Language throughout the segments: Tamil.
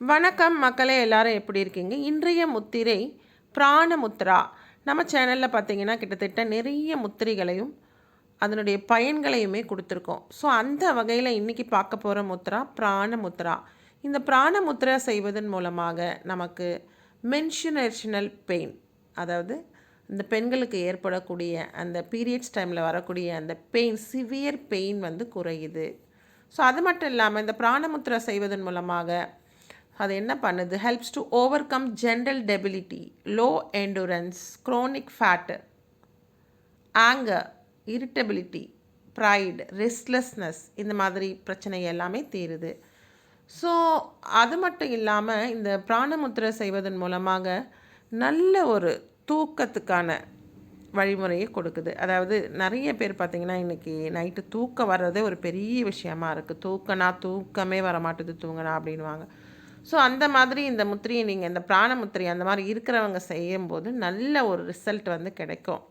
வணக்கம் மக்களே எல்லாரும் எப்படி இருக்கீங்க? இன்றைய முத்திரை பிராணமுத்ரா நம்ம சேனலில் பார்த்தீங்கன்னா கிட்டத்தட்ட நிறைய முத்திரைகளையும் அதனுடைய பயன்களையுமே கொடுத்துருக்கோம். ஸோ அந்த வகையில் இன்றைக்கி பார்க்க போகிற முத்ரா பிராணமுத்ரா இந்த பிராணமுத்ரா செய்வதன் மூலமாக நமக்கு மென்ஷனேஷனல் பெயின் அதாவது இந்த பெண்களுக்கு ஏற்படக்கூடிய அந்த பீரியட்ஸ் டைமில் வரக்கூடிய அந்த பெயின் சிவியர் பெயின் வந்து குறையுது. ஸோ அது மட்டும் இல்லாமல் இந்த பிராணமுத்ரா செய்வதன் மூலமாக அது என்ன பண்ணுது? Helps to overcome general debility low endurance chronic fatigue anger irritability pride restlessness இந்த மாதிரி பிரச்சனை எல்லாமே தீருது. ஸோ அது மட்டும் இல்லாமல் இந்த பிராணமுத்திரை செய்வதன் மூலமாக நல்ல ஒரு தூக்கத்துக்கான வழிமுறையை கொடுக்குது. அதாவது நிறைய பேர் பார்த்திங்கன்னா இன்றைக்கி நைட்டு தூக்கம் வர்றதே ஒரு பெரிய விஷயமா இருக்குது தூக்கனா தூக்கமே வர மாட்டுது தூங்கினா அப்படின்வாங்க ஸோ அந்த மாதிரி இந்த முத்திரையை நீங்கள் இந்த பிராண முத்திரை அந்த மாதிரி இருக்கிறவங்க செய்யும்போது நல்ல ஒரு ரிசல்ட் வந்து கிடைக்கும்.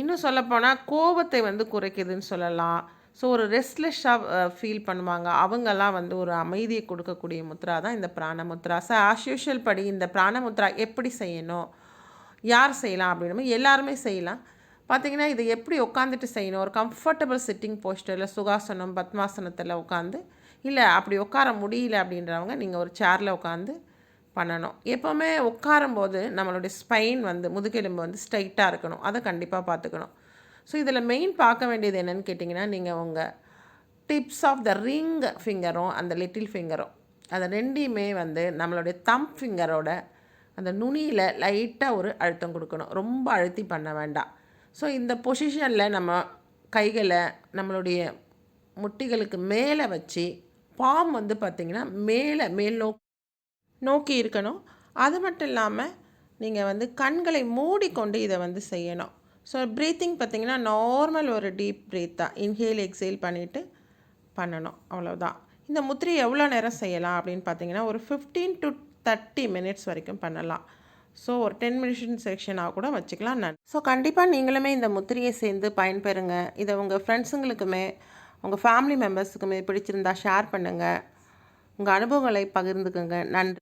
இன்னும் சொல்லப்போனால் கோபத்தை வந்து குறைக்குதுன்னு சொல்லலாம். ஸோ ஒரு ரெஸ்ட்லெஸ்ஸாக ஃபீல் பண்ணுவாங்க. அவங்கெல்லாம் வந்து ஒரு அமைதியை கொடுக்கக்கூடிய முத்ரா தான் இந்த பிராணமுத்ரா ஸோ ஆஸ் படி இந்த பிராணமுத்ரா எப்படி செய்யணும்? யார் செய்யலாம் அப்படின்னு எல்லாருமே செய்யலாம். பார்த்தீங்கன்னா இதை எப்படி உட்காந்துட்டு செய்யணும்? ஒரு கம்ஃபர்டபுள் சிட்டிங் போஸ்டரில் சுகாசனம் பத்மாசனத்தில் உட்காந்து இல்லை அப்படி உட்கார முடியல அப்படின்றவங்க நீங்கள் ஒரு சேரில் உட்காந்து பண்ணணும். எப்போவுமே உட்காரும்போது நம்மளுடைய ஸ்பைன் வந்து முதுகெலும்பு வந்து ஸ்ட்ரைட்டாக இருக்கணும். அதை கண்டிப்பாக பார்த்துக்கணும். ஸோ இதில் மெயின் பார்க்க வேண்டியது என்னென்னு கேட்டிங்கன்னா நீங்கள் உங்கள் டிப்ஸ் ஆஃப் த ரிங் ஃபிங்கரும் அந்த லிட்டில் ஃபிங்கரும் அதை ரெண்டையுமே வந்து நம்மளுடைய தம் ஃபிங்கரோட அந்த நுனியில் லைட்டாக ஒரு அழுத்தம் கொடுக்கணும். ரொம்ப அழுத்தி பண்ண வேண்டாம். ஸோ இந்த பொசிஷனில் நம்ம கைகளை நம்மளுடைய முட்டிகளுக்கு மேலே வச்சு பாம் வந்து பார்த்திங்கன்னா மேலே மேல் நோக் நோக்கி இருக்கணும். அது மட்டும் இல்லாமல் நீங்கள் வந்து கண்களை மூடிக்கொண்டு இதை வந்து செய்யணும். ஸோ ப்ரீத்திங் பார்த்திங்கன்னா நார்மல் ஒரு டீப் ப்ரீத் தான். இன்ஹேல் எக்ஸேல் பண்ணிவிட்டு பண்ணணும். அவ்வளோதான் இந்த முத்திரை எவ்வளோ நேரம் செய்யலாம் அப்படின்னு பார்த்தீங்கன்னா ஒரு ஃபிஃப்டீன் டு தேர்ட்டி மினிட்ஸ் வரைக்கும் பண்ணலாம். ஸோ ஒரு டென் மினிஷன் செக்ஷனாக கூட வச்சுக்கலாம். நான் ஸோ கண்டிப்பாக நீங்களுமே இந்த முத்திரையை சேர்ந்து பயன்பெறுங்க. இதை உங்கள் ஃப்ரெண்ட்ஸுங்களுக்குமே உங்கள் ஃபேமிலி மெம்பர்ஸுக்குமே பிடிச்சிருந்தா ஷேர் பண்ணுங்கள் உங்கள் அனுபவங்களை பகிர்ந்துக்குங்க. நன்றி.